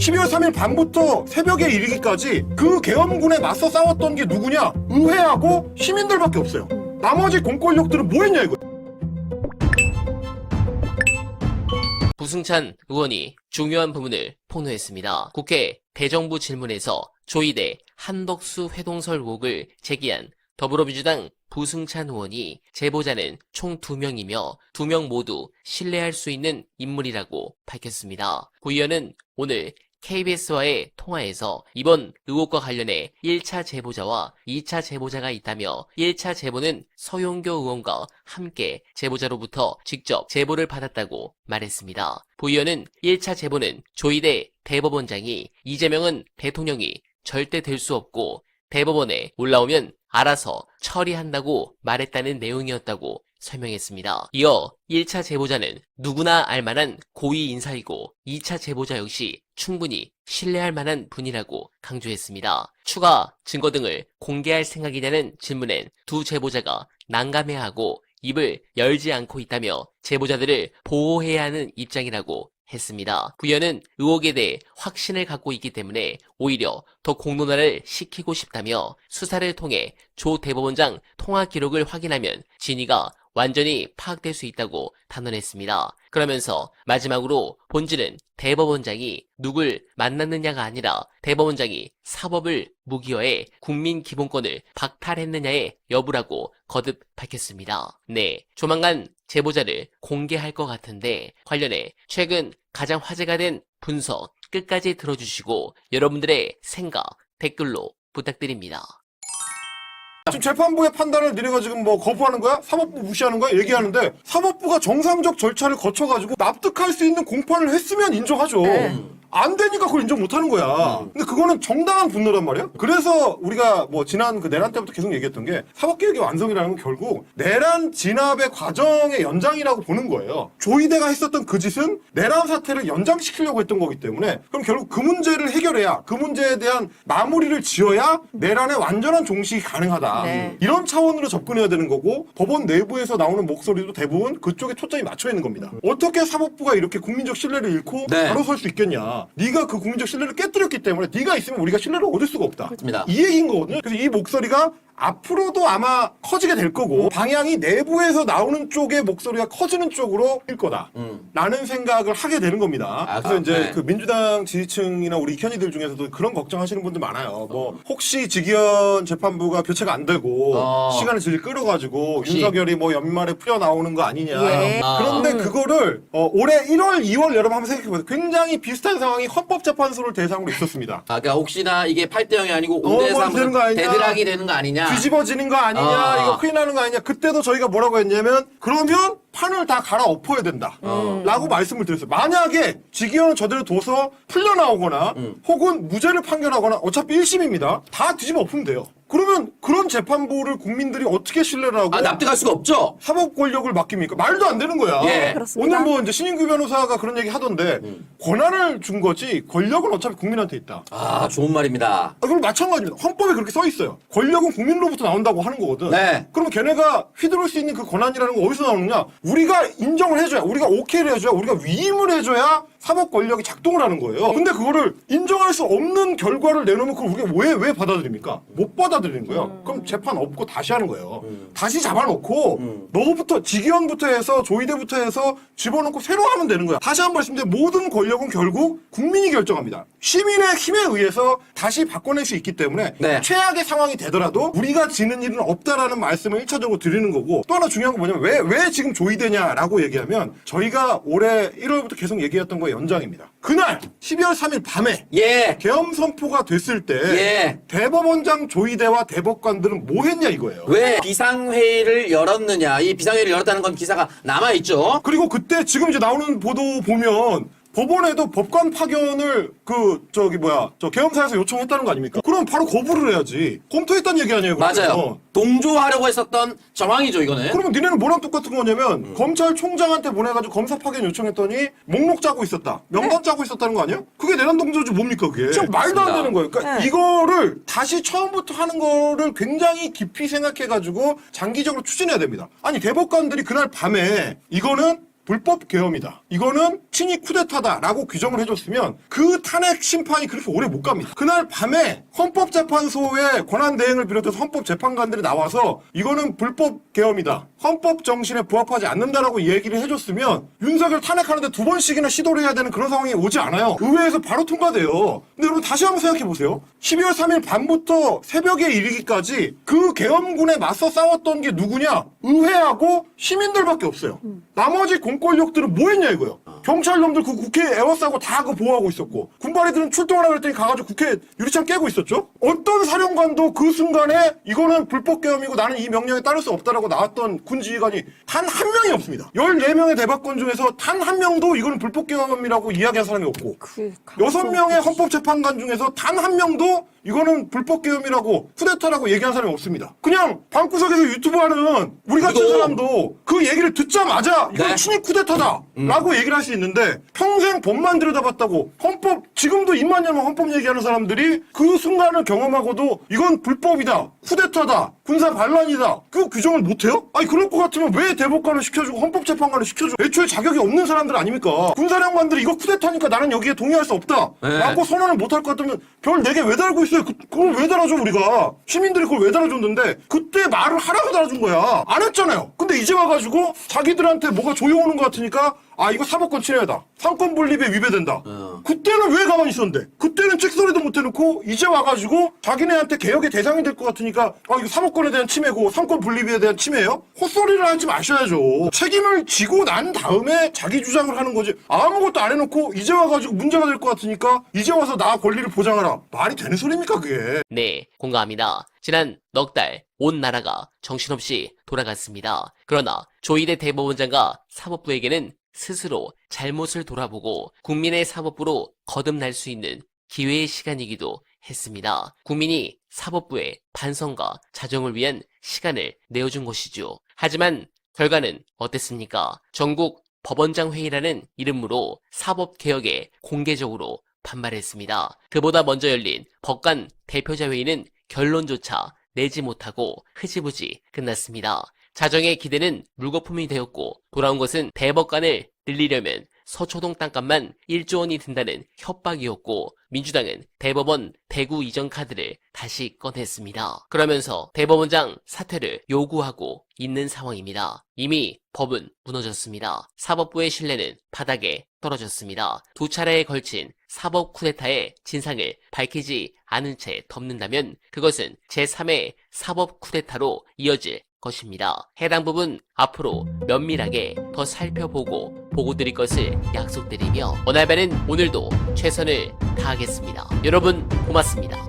12월 3일 밤부터 새벽에 이르기까지 그 계엄군에 맞서 싸웠던 게 누구냐? 의회하고 시민들밖에 없어요. 나머지 공권력들은 뭐 했냐 이거. 부승찬 의원이 중요한 부분을 폭로했습니다. 국회 대정부 질문에서 조이대 한덕수 회동설 의혹을 제기한 더불어민주당 부승찬 의원이 제보자는 총 2명이며 2명 모두 신뢰할 수 있는 인물이라고 밝혔습니다. 구 의원은 오늘 KBS와의 통화에서 이번 의혹과 관련해 1차 제보자와 2차 제보자가 있다며 1차 제보는 서용교 의원과 함께 제보자로부터 직접 제보를 받았다고 말했습니다. 부 의원은 1차 제보는 조이대 대법원장이 이재명은 대통령이 절대 될 수 없고 대법원에 올라오면 알아서 처리한다고 말했다는 내용이었다고 설명했습니다. 이어 1차 제보자는 누구나 알만한 고위 인사이고 2차 제보자 역시 충분히 신뢰할 만한 분이라고 강조했습니다. 추가 증거 등을 공개할 생각이냐는 질문엔 두 제보자가 난감해하고 입을 열지 않고 있다며 제보자들을 보호해야 하는 입장이라고 했습니다. 부연은 의혹에 대해 확신을 갖고 있기 때문에 오히려 더 공론화를 시키고 싶다며 수사를 통해 조 대법원장 통화 기록을 확인하면 진위가 완전히 파악될 수 있다고 단언했습니다. 그러면서 마지막으로 본질은 대법원장이 누굴 만났느냐가 아니라 대법원장이 사법을 무기화해 국민 기본권을 박탈했느냐의 여부라고 거듭 밝혔습니다. 네, 조만간 제보자를 공개할 것 같은데 관련해 최근 가장 화제가 된 분석 끝까지 들어주시고 여러분들의 생각 댓글로 부탁드립니다. 지금 재판부의 판단을 니네가 지금 뭐 거부하는 거야? 사법부 무시하는 거야? 얘기하는데 사법부가 정상적 절차를 거쳐가지고 납득할 수 있는 공판을 했으면 인정하죠. 안 되니까 그걸 인정 못 하는 거야. 근데 그거는 정당한 분노란 말이야. 그래서 우리가 뭐 지난 그 내란 때부터 계속 얘기했던 게 사법개혁의 완성이라는 건 결국 내란 진압의 과정의 연장이라고 보는 거예요. 조이대가 했었던 그 짓은 내란 사태를 연장시키려고 했던 거기 때문에 그럼 결국 그 문제를 해결해야 그 문제에 대한 마무리를 지어야 내란의 완전한 종식이 가능하다. 네. 이런 차원으로 접근해야 되는 거고 법원 내부에서 나오는 목소리도 대부분 그쪽에 초점이 맞춰 있는 겁니다. 어떻게 사법부가 이렇게 국민적 신뢰를 잃고 네. 바로 설 수 있겠냐? 네가 그 국민적 신뢰를 깨뜨렸기 때문에 네가 있으면 우리가 신뢰를 얻을 수가 없다. 그렇습니다. 이 얘기인 거거든요. 그래서 이 목소리가 앞으로도 아마 커지게 될 거고 방향이 내부에서 나오는 쪽의 목소리가 커지는 쪽으로 일 거다. 음. 라는 생각을 하게 되는 겁니다. 아, 그래서 이제 네. 그 민주당 지지층이나 우리 이현이들 중에서도 그런 걱정하시는 분들 많아요. 뭐 혹시 직위원 재판부가 교체가 안 되고 어. 시간을 질질 끌어가지고 혹시. 윤석열이 뭐 연말에 풀려 나오는 거 아니냐. 예. 아. 그런데 그거를 어, 올해 1월, 2월 여러분 한번 생각해 보세요. 굉장히 비슷한 상황이 헌법재판소를 대상으로 있었습니다. 아, 그러니까 혹시나 이게 8대 0이 아니고 어, 5대 뭐3 되는 거 아니냐. 대드락이 되는 거 아니냐. 뒤집어지는 거 아니냐, 아. 이거 큰일 나는 거 아니냐. 그때도 저희가 뭐라고 했냐면, 그러면 판을 다 갈아 엎어야 된다. 라고 말씀을 드렸어요. 만약에 직위원은 저대로 둬서 풀려나오거나, 혹은 무죄를 판결하거나, 어차피 1심입니다. 다 뒤집어 엎으면 돼요. 그러면 그런 재판부를 국민들이 어떻게 신뢰를 하고 아, 납득할 수가 없죠. 사법 권력을 맡깁니까? 말도 안 되는 거야. 예. 그렇습니다. 오늘 뭐 이제 신인규 변호사가 그런 얘기 하던데 권한을 준 거지 권력은 어차피 국민한테 있다. 아, 좋은 말입니다. 아, 그럼 마찬가지입니다. 헌법에 그렇게 써 있어요. 권력은 국민으로부터 나온다고 하는 거거든. 네. 그러면 걔네가 휘두를 수 있는 그 권한이라는 건 어디서 나오느냐? 우리가 인정을 해줘야, 우리가 오케이를 해줘야, 우리가 위임을 해줘야 사법 권력이 작동을 하는 거예요. 근데 그거를 인정할 수 없는 결과를 내놓으면 그걸 우리가 왜, 왜 받아들입니까? 못 받아들이는 거예요. 그럼 재판 없고 다시 하는 거예요. 다시 잡아놓고, 너부터, 직위원부터 해서, 조이대부터 해서 집어넣고 새로 하면 되는 거야. 다시 한 번 말씀드리면 모든 권력은 결국 국민이 결정합니다. 시민의 힘에 의해서 다시 바꿔낼 수 있기 때문에 네. 최악의 상황이 되더라도 우리가 지는 일은 없다라는 말씀을 1차적으로 드리는 거고 또 하나 중요한 건 뭐냐면 왜, 왜 지금 조이되냐라고 얘기하면 저희가 올해 1월부터 계속 얘기했던 거의 연장입니다. 그날 12월 3일 밤에 예. 계엄 선포가 됐을 때 예. 대법원장 조이대와 대법관들은 뭐 했냐 이거예요. 왜 비상회의를 열었느냐. 이 비상회의를 열었다는 건 기사가 남아있죠. 그리고 그때 지금 이제 나오는 보도 보면 법원에도 법관 파견을 그 저기 뭐야 저 계엄사에서 요청했다는 거 아닙니까? 그럼 바로 거부를 해야지 검토했다는 얘기 아니에요? 그러면? 맞아요. 어. 동조하려고 했었던 정황이죠, 이거는. 그러면 니네는 뭐랑 똑같은 거냐면 음. 검찰총장한테 보내가지고 검사 파견 요청했더니 목록 짜고 있었다 명단 짜고 있었다는 거 아니야? 그게 내란 동조지 뭡니까 그게? 좀 말도 안 맞습니다. 되는 거예요. 그러니까 네. 이거를 다시 처음부터 하는 거를 굉장히 깊이 생각해가지고 장기적으로 추진해야 됩니다. 아니 대법관들이 그날 밤에 이거는 불법 계엄이다. 이거는 친위 쿠데타다라고 규정을 해줬으면 그 탄핵 심판이 그렇게 오래 못 갑니다. 그날 밤에 헌법재판소의 권한 대행을 비롯해서 헌법재판관들이 나와서 이거는 불법 계엄이다. 헌법 정신에 부합하지 않는다라고 얘기를 해줬으면 윤석열 탄핵하는데 두 번씩이나 시도를 해야 되는 그런 상황이 오지 않아요. 의회에서 바로 통과돼요. 근데 여러분 다시 한번 생각해 보세요. 12월 3일 밤부터 새벽에 이르기까지 그 계엄군에 맞서 싸웠던 게 누구냐? 의회하고 시민들밖에 없어요. 나머지 공 권력들은 뭐 했냐 이거요. 경찰 놈들 그 국회 에워싸고 다 그 보호하고 있었고 군바리들은 출동하라 그랬더니 가가지고 국회 유리창 깨고 있었죠. 어떤 사령관도 그 순간에 이거는 불법 계엄이고 나는 이 명령에 따를 수 없다라고 나왔던 군 지휘관이 단 한 명이 없습니다. 14명의 대법관 중에서 단 한 명도 이거는 불법 계엄이라고 이야기한 사람이 없고 그 여섯 명의 헌법재판관 중에서 단 한 명도 이거는 불법 계엄이라고 쿠데타라고 얘기한 사람이 없습니다. 그냥 방구석에서 유튜브 하는 우리 같은 사람도 그 얘기를 듣자마자 이건 네. 친위 쿠데타다라고 얘기를 할수 있는데 평생 법만 들여다봤다고 헌법 지금도 입만 열면 헌법 얘기하는 사람들이 그 순간을 경험하고도 이건 불법이다 쿠데타다 군사 반란이다 그 규정을 못해요? 아니 그럴 것 같으면 왜 대법관을 시켜주고 헌법재판관을 시켜주고 애초에 자격이 없는 사람들 아닙니까? 군사령관들이 이거 쿠데타니까 나는 여기에 동의할 수 없다 네. 라고 선언을 못할 것 같으면 별 네 개 왜 달고 있어요? 그, 그걸 왜 달아줘 우리가 시민들이 그걸 왜 달아줬는데 그때 말을 하라고 달아준 거야 안 했잖아요 근데 이제 와가지고 자기들한테 뭐가 조여오는 것 같으니까 아 이거 사법권 침해다 상권 분립에 위배된다 어. 그때는 왜 가만히 있었는데 그때는 찍소리도 못 해놓고 이제 와가지고 자기네한테 개혁의 대상이 될 것 같으니까 아 이거 사법권에 대한 침해고 상권 분립에 대한 침해예요? 헛소리를 하지 마셔야죠 책임을 지고 난 다음에 자기 주장을 하는 거지 아무것도 안 해놓고 이제 와가지고 문제가 될 것 같으니까 이제 와서 나 권리를 보장하라 말이 되는 소리입니까 그게 네, 공감합니다. 지난 넉 달 온 나라가 정신없이 돌아갔습니다. 그러나 조희대 대법원장과 사법부에게는 스스로 잘못을 돌아보고 국민의 사법부로 거듭날 수 있는 기회의 시간이기도 했습니다. 국민이 사법부의 반성과 자정을 위한 시간을 내어준 것이죠. 하지만 결과는 어땠습니까? 전국 법원장 회의라는 이름으로 사법개혁에 공개적으로 반발했습니다. 그보다 먼저 열린 법관 대표자 회의는 결론조차 내지 못하고 흐지부지 끝났습니다. 자정의 기대는 물거품이 되었고 돌아온 것은 대법관을 늘리려면 서초동 땅값만 1조 원이 든다는 협박이었고 민주당은 대법원 대구 이전 카드를 다시 꺼냈습니다. 그러면서 대법원장 사퇴를 요구하고 있는 상황입니다. 이미 법은 무너졌습니다. 사법부의 신뢰는 바닥에 떨어졌습니다. 두 차례에 걸친 사법 쿠데타의 진상을 밝히지 않은 채 덮는다면 그것은 제3의 사법 쿠데타로 이어질 것입니다. 해당 부분 앞으로 면밀하게 더 살펴보고 보고 드릴 것을 약속드리며 오날바는 오늘도 최선을 다하겠습니다. 여러분 고맙습니다.